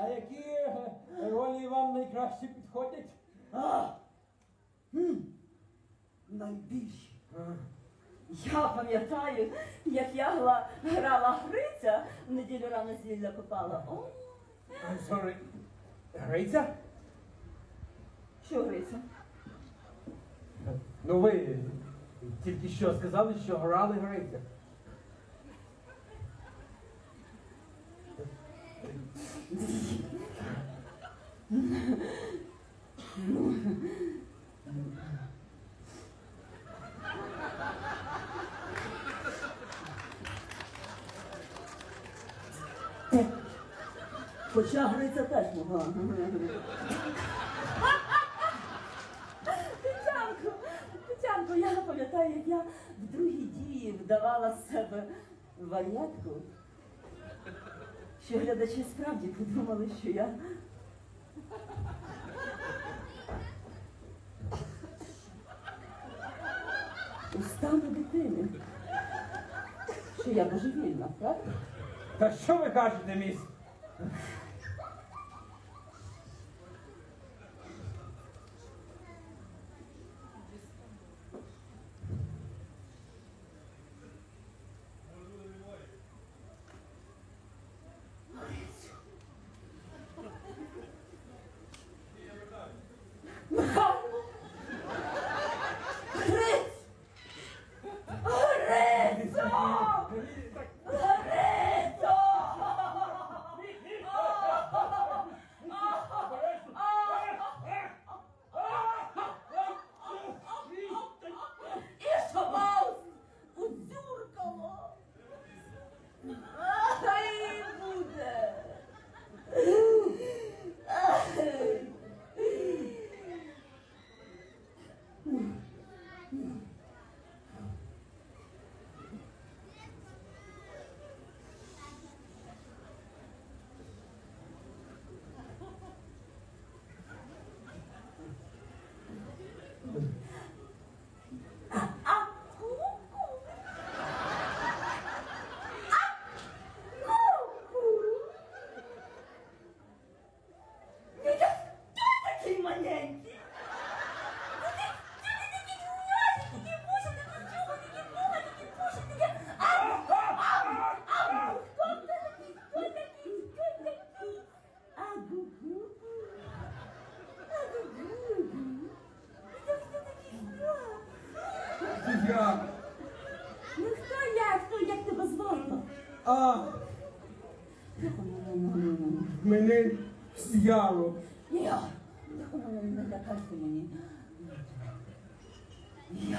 А які е, ролі вам найкраще підходять? А! М, Найбільше. Я пам'ятаю, як я гла- грала Гриця в неділю рано зілля попала. О, I'm sorry. Гриця? що Гриця? Ну ви тільки що сказали, що грали Гриця. Хоча Гриця теж могла. Тетянко, Тетянко, я пам'ятаю, як я в другій дії вдавала з себе варіатку, що глядачі справді подумали, що я у дитини. Що я божевільна, правда? Та що ви кажете, міс? Я. Ну хто я? Хто як тебе звати? А, мене с'яло. Я. Не лякайся мені. Я.